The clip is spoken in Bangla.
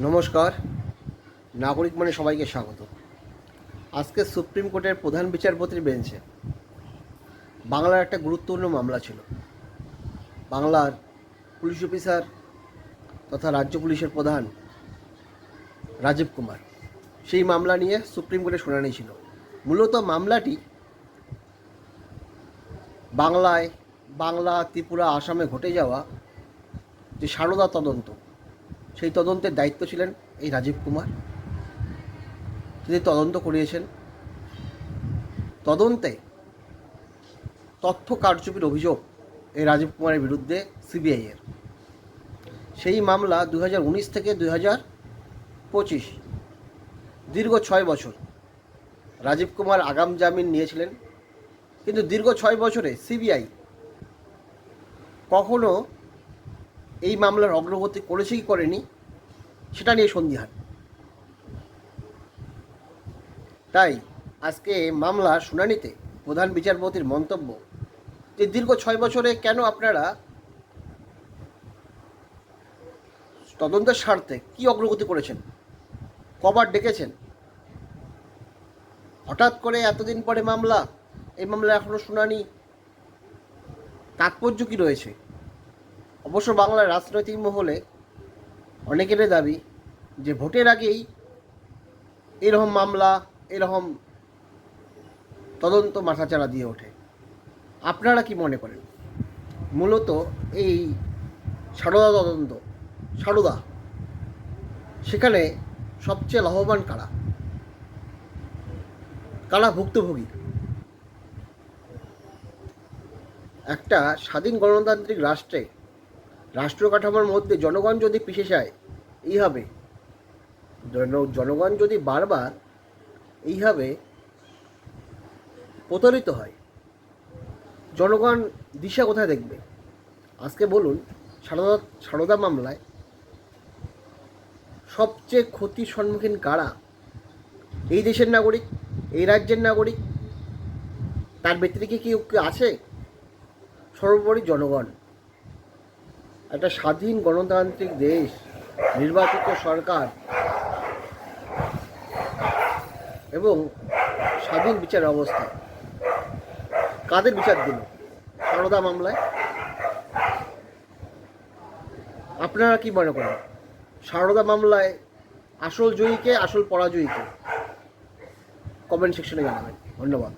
নমস্কার। নাগরিক মানে সবাইকে স্বাগত। আজকে সুপ্রিম কোর্টের প্রধান বিচারপতির বেঞ্চে বাংলার একটা গুরুত্বপূর্ণ মামলা ছিল। বাংলার পুলিশ অফিসার তথা রাজ্য পুলিশের প্রধান রাজীব কুমার। সেই মামলা নিয়ে সুপ্রিম কোর্টে শুনানি ছিল। মূলত মামলাটি বাংলায় বাংলা, ত্রিপুরা, আসামে ঘটে যাওয়া যে সারদা তদন্ত সেই তদন্তের দায়িত্ব ছিলেন এই রাজীব কুমার। তিনি তদন্ত করিয়েছেন। তদন্তে তথ্য কারচুপির অভিযোগ এই রাজীব কুমারের বিরুদ্ধে সিবিআইয়ের। সেই মামলা দুই হাজার উনিশ থেকে দু পঁচিশ, দীর্ঘ ছয় বছর রাজীব কুমার আগাম জামিন নিয়েছিলেন। কিন্তু দীর্ঘ ছয় বছরে সিবিআই কখনো এই মামলার অগ্রগতি করেছে কি করেনি, সেটা নিয়ে সন্দিহান। তাই আজকে মামলার শুনানিতে প্রধান বিচারপতির মন্তব্য যে দীর্ঘ ছয় বছরে কেন আপনারা তদন্তের স্বার্থে কি অগ্রগতি করেছেন, কবার ডেকেছেন? হঠাৎ করে এতদিন পরে মামলা, এই মামলা এখনও শুনানি, তাৎপর্য কী রয়েছে? অবশ্য বাংলার রাজনৈতিক মহলে অনেকেরই দাবি যে ভোটের আগেই এরকম মামলা, এরকম তদন্ত মাথাচাড়া দিয়ে ওঠে। আপনারা কি মনে করেন? মূলত এই সারদা তদন্ত, সারদা, সেখানে সবচেয়ে লাভবান কারা? কারা ভুক্তভোগী? একটা স্বাধীন গণতান্ত্রিক রাষ্ট্রে রাষ্ট্র কাঠামোর মধ্যে জনগণ যদি পিছিয়ে যায় এইভাবে জন- জনগণ যদি বারবার এইভাবে প্রতারিত হয়, জনগণ দিশা কোথায় দেখবে? আজকে বলুন, সারদা সারদা মামলায় সবচেয়ে ক্ষতির সম্মুখীন কারা? এই দেশের নাগরিক, এই রাজ্যের নাগরিক, তার ব্যতিরিকে কি আছে? সর্বোপরি জনগণ। একটা স্বাধীন গণতান্ত্রিক দেশ, নির্বাচিত সরকার এবং স্বাধীন বিচার অবস্থা কাদের বিচার দিল সারদা মামলায়? আপনারা কি মনে করেন? সারদা মামলায় আসল জয়ীকে, আসল পরাজয়ীকে? কমেন্ট সেকশনে জানাবেন। ধন্যবাদ।